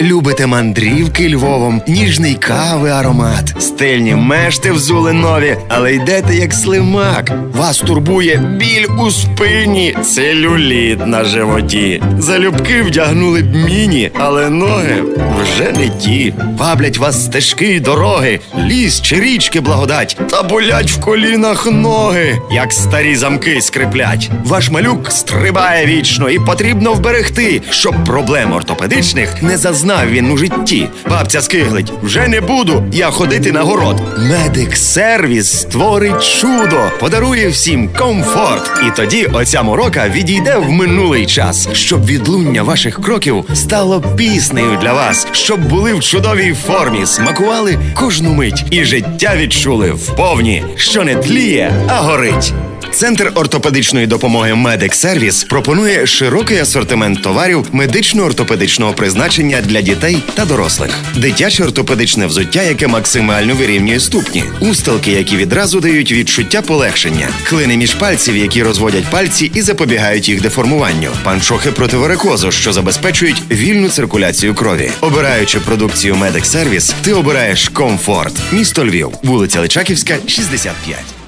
Любите мандрівки Львовом, ніжний кави аромат, стильні мешти взули нові, але йдете як слимак. Вас турбує біль у спині, целюліт на животі. Залюбки вдягнули б міні, але ноги вже не ті. Ваблять вас стежки й дороги, ліс чи річки благодать, та болять в колінах ноги, як старі замки скриплять. Ваш малюк стрибає вічно і потрібно вберегти, щоб проблем ортопедичних не зазнав він у житті. Бабця скиглить, вже не буду я ходити на город. Медик сервіс створить чудо, подарує всім комфорт. І тоді оця морока відійде в минулий час, щоб відлуння ваших кроків стало піснею для вас, щоб були в чудовій формі, смакували кожну мить і життя відчули вповні, що не тліє, а горить. Центр ортопедичної допомоги Медик Сервіс пропонує широкий асортимент товарів медично-ортопедичного призначення для дітей та дорослих, дитяче ортопедичне взуття, яке максимально вирівнює ступні, устилки, які відразу дають відчуття полегшення, клини між пальців, які розводять пальці і запобігають їх деформуванню, панчохи проти варикозу, що забезпечують вільну циркуляцію крові. Обираючи продукцію Медик Сервіс, ти обираєш комфорт. Місто Львів, вулиця Личаківська, 65.